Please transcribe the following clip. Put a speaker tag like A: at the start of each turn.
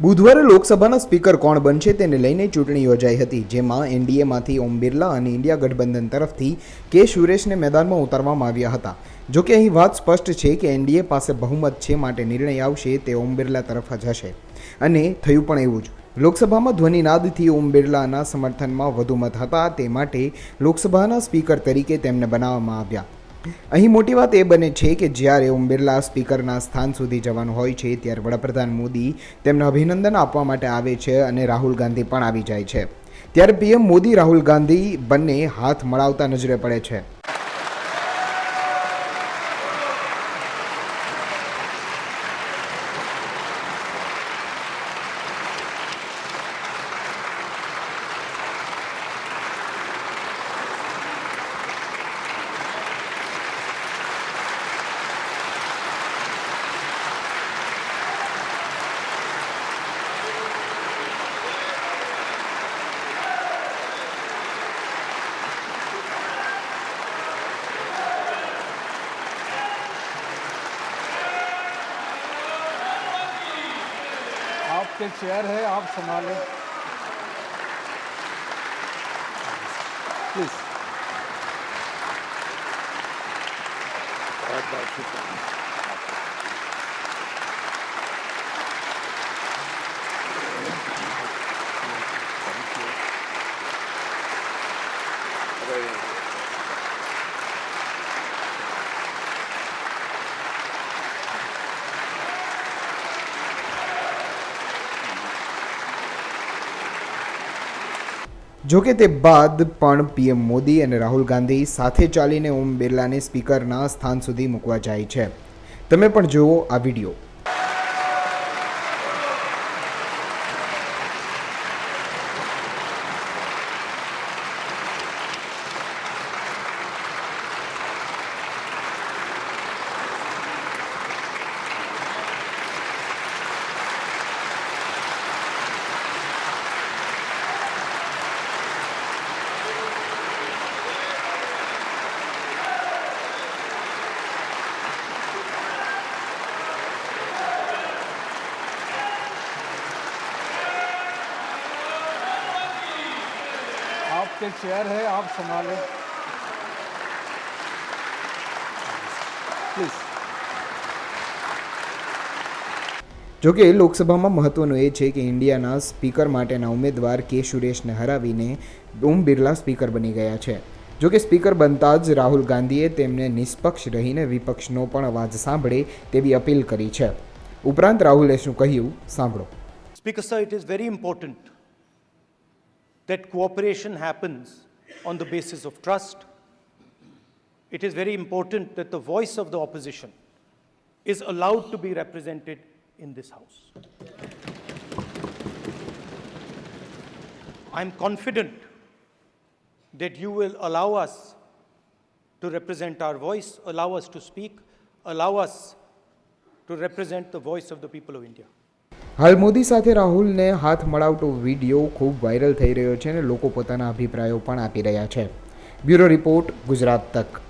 A: બુધવારે લોકસભાના સ્પીકર કોણ બનશે તેને લઈને ચૂંટણી યોજાઈ હતી, જેમાં એનડીએમાંથી ઓમ બિરલા અને ઇન્ડિયા ગઠબંધન તરફથી કે સુરેશને મેદાનમાં ઉતારવામાં આવ્યા હતા. જોકે અહીં વાત સ્પષ્ટ છે કે એનડીએ પાસે બહુમત છે માટે નિર્ણય આવશે તે ઓમ બિરલા તરફ જ હશે. અને થયું પણ એવું જ. લોકસભામાં ધ્વનિનાદથી ઓમ બિરલાના સમર્થનમાં વધુ મત હતા, તે માટે લોકસભાના સ્પીકર તરીકે તેમને બનાવવામાં આવ્યા. અહીં મોટી વાત એ બને છે કે જ્યારે ઓમ બિરલા સ્પીકરના સ્થાન સુધી જવાનું હોય છે, ત્યારે વડાપ્રધાન મોદી તેમને અભિનંદન આપવા માટે આવે છે અને રાહુલ ગાંધી પણ આવી જાય છે. ત્યારે પીએમ મોદી રાહુલ ગાંધી બંને હાથ મળાવતા નજરે પડે છે.
B: आपके चेयर है आप संभालें प्लीज बहुत बहुत शुक्रिया
A: જોકે તે બાદ પણ પીએમ મોદી અને રાહુલ ગાંધી સાથે ચાલીને ઓમ બિરલાને સ્પીકરના સ્થાન સુધી મૂકવા જાય છે. તમે પણ જુઓ આ વીડિયો.
B: आपके चेयर है आप संभालें प्लीज
A: જોકે લોકસભામાં મહત્વનું એ છે કે ઇન્ડિયાના સ્પીકર માટેના ઉમેદવાર કે સુરેશને હરાવીને ઓમ બિરલા સ્પીકર બની ગયા છે જોકે સ્પીકર બનતા જ રાહુલ ગાંધીએ તેમને નિષ્પક્ષ રહીને વિપક્ષનો પણ અવાજ સાંભળે તેવી અપીલ કરી છે ઉપરાંત રાહુલે શું કહ્યું સાંભળો
C: Speaker, sir, it is very important that cooperation happens on the basis of trust. It is very important that the voice of the opposition is allowed to be represented in this House. I'm confident that you will allow us to represent our voice, allow us to speak, allow us to represent the voice of the people of India.
A: હાલ મોદી સાથે રાહુલને હાથ મળાવતો video ખૂબ viral થઈ રહ્યો છે અને લોકો પોતાના અભિપ્રાયો પણ આપી રહ્યા છે. બ્યુરો રિપોર્ટ ગુજરાત તક.